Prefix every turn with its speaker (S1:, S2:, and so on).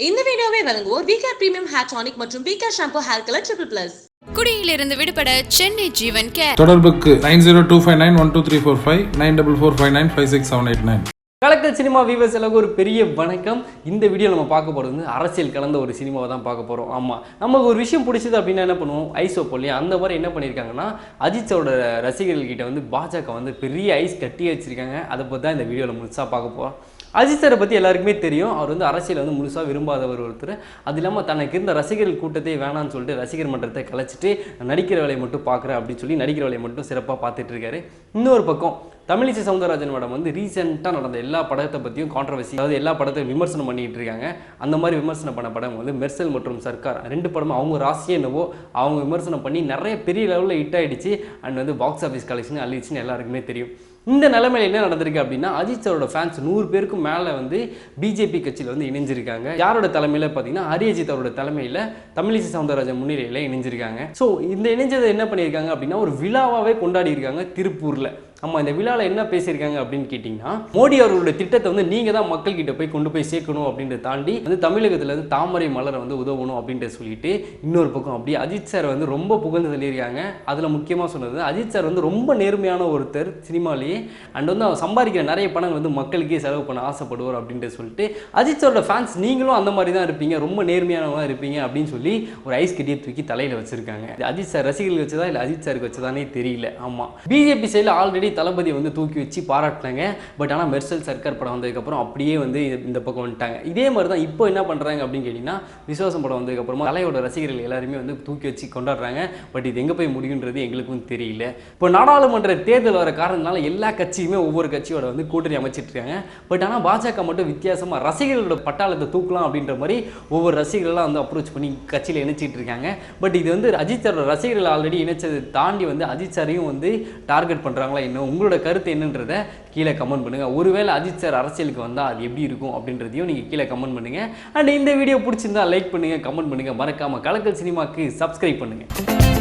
S1: இந்த வீடியோவை வழங்குவோர் விகேர் பிரீமியம் ஹேர் டானிக் மற்றும் vcare shampoo hair colour triple plus
S2: குடியிலிருந்து விடுபட சென்னை ஜீவன் கேர்
S3: தொடர்புக்கு nine zero two five nine one two three four five nine double four five nine five six seven eight nine.
S4: கலக்கல் cinema viewers எல்லாருக்கும் ஒரு பெரிய வணக்கம். இந்த video நம்ம பார்க்க போகிறது வந்து அரசியல் கலந்த ஒரு சினிமாவை தான் பார்க்க போகிறோம் ஆமாம் நமக்கு ஒரு விஷயம் பிடிச்சது அப்படின்னா என்ன பண்ணுவோம்? ஐஸ் வைப்போம் அந்த மாதிரி என்ன பண்ணியிருக்காங்கன்னா அஜித் சாரோட ரசிகர்கள்கிட்ட வந்து பாஜக வந்து பெரிய ஐஸ் கட்டி வச்சிருக்காங்க. அதை பற்றி தான் இந்த வீடியோவில் முழுசாக பார்க்க போகிறோம் அஜித் சாரை பற்றி எல்லாருக்குமே தெரியும். அவர் வந்து அரசியல் வந்து முழுசாக விரும்பாதவர் ஒருத்தர். அது இல்லாமல் தனக்கு இருந்த ரசிகர்கள் கூட்டத்தை வேணாம்னு சொல்லிட்டு ரசிகர் மன்றத்தை கலைச்சிட்டு நடிக்கிற வேலையை மட்டும் பார்க்குறேன் அப்படின்னு சொல்லி நடிக்கிற வேலையை மட்டும் சிறப்பாக பார்த்துட்டு இருக்காரு. இன்னொரு பக்கம் தமிழிசை சவுந்தரராஜன் மேடம் வந்து ரீசெண்டாக நடந்த எல்லா படத்தை பற்றியும் கான்ட்ரவர்சி அதாவது எல்லா படத்தையும் விமர்சனம் பண்ணிகிட்டு இருக்காங்க. அந்த மாதிரி விமர்சனம் பண்ண படம் வந்து மெர்சல் மற்றும் சர்க்கார். ரெண்டு படமும் அவங்க ராசியே என்னவோ அவங்க விமர்சனம் பண்ணி நிறைய பெரிய லெவலில் ஹிட் ஆகிடுச்சு அண்ட் வந்து பாக்ஸ் ஆஃபீஸ் கலெக்ஷன் அழிச்சுன்னு எல்லாருக்குமே தெரியும். இந்த நிலைமையில என்ன நடந்திருக்கு அப்படின்னா அஜித் சாரோட ஃபேன்ஸ் நூறு பேருக்கும் மேலே வந்து பிஜேபி கட்சியில் வந்து இணைஞ்சிருக்காங்க. யாரோட தலைமையில் பார்த்தீங்கன்னா ஹரியஜித் அவரோட தலைமையில் தமிழிசை சவுந்தரராஜன் முன்னிலையில் இணைஞ்சிருக்காங்க. ஸோ இந்த இணைஞ்சதை என்ன பண்ணியிருக்காங்க அப்படின்னா ஒரு விழாவாகவே கொண்டாடி இருக்காங்க திருப்பூரில். ஆமாம் இந்த விழாவில் என்ன பேசியிருக்காங்க அப்படின்னு கேட்டிங்கன்னா மோடி அவர்களுடைய திட்டத்தை வந்து நீங்கள் தான் மக்கள்கிட்ட போய் கொண்டு போய் சேர்க்கணும் அப்படின்றத தாண்டி வந்து தமிழகத்தில் வந்து தாமரை மலரை வந்து உதவணும் அப்படின்ற சொல்லிட்டு இன்னொரு பக்கம் அப்படியே அஜித் சார் வந்து ரொம்ப புகழ்ந்து சொல்லியிருக்காங்க அதில் முக்கியமாக சொன்னது அஜித் சார் வந்து ரொம்ப நேர்மையான ஒருத்தர் சினிமாலேயே. அண்ட் வந்து அவர் சம்பாதிக்கிற நிறைய பணங்கள் வந்து மக்களுக்கே செலவு பண்ண ஆசைப்படுவார் அப்படின்ட்டு சொல்லிட்டு அஜித் சாரோட ஃபேன்ஸ் நீங்களும் அந்த மாதிரி தான் இருப்பீங்க ரொம்ப நேர்மையானவங்க இருப்பீங்க அப்படின்னு சொல்லி ஒரு ஐஸ் கட்டியை தூக்கி தலையில் வச்சிருக்காங்க. அஜித் சார் ரசிகர்கள் வச்சதா இல்லை அஜித் சாருக்கு வச்சதானே தெரியல. ஆமாம் பிஜேபி சைடில் ஆல்ரெடி தளபதி வந்து தூக்கி வச்சு பாராட்டினாங்க. பட் ஆனால் மெர்சல் சர்க்கார் படம் வந்ததுக்கப்புறம் அப்படியே வந்து இந்த பக்கம் வந்துட்டாங்க. இதே மாதிரி தான் இப்போ என்ன பண்ணுறாங்க அப்படின்னு கேட்டிங்கன்னா விசுவாசம் படம் வந்ததுக்கப்புறமா தலையோட ரசிகர்கள் எல்லாருமே வந்து தூக்கி வச்சு கொண்டாடுறாங்க. பட் இது எங்கே போய் முடியுன்றது எங்களுக்கும் தெரியல. இப்போ நாடாளுமன்ற தேர்தல் வர காரணத்தினால எல்லா கட்சியுமே ஒவ்வொரு கட்சியோட வந்து கூட்டணி அமைச்சிட்டு இருக்காங்க. பட் ஆனால் பாஜக மட்டும் வித்தியாசமாக ரசிகர்களோட பட்டாளத்தை தூக்கலாம் அப்படின்ற மாதிரி ஒவ்வொரு ரசிகர்களெலாம் வந்து அப்ரோச் பண்ணி கட்சியில் இணைச்சிட்டு இருக்காங்க. பட் இது வந்து அஜித் சாரோட ரசிகர்கள் ஆல்ரெடி இணைச்சதை தாண்டி வந்து அஜித் சாரையும் வந்து டார்கெட் பண்ணுறாங்களா என்ன உங்களோட கருத்து என்னன்றதை கீழே கமெண்ட் பண்ணுங்கள் ஒருவேளை அஜித் சார் அரசியலுக்கு வந்தால் அது எப்படி இருக்கும் அப்படின்றதையும் நீங்கள் கீழே கமெண்ட் பண்ணுங்கள் அண்ட் இந்த வீடியோ பிடிச்சிருந்தா லைக் பண்ணுங்கள் கமெண்ட் பண்ணுங்கள் மறக்காமல் கலக்கல் சினிமாக்கு சப்ஸ்கிரைப் பண்ணுங்கள்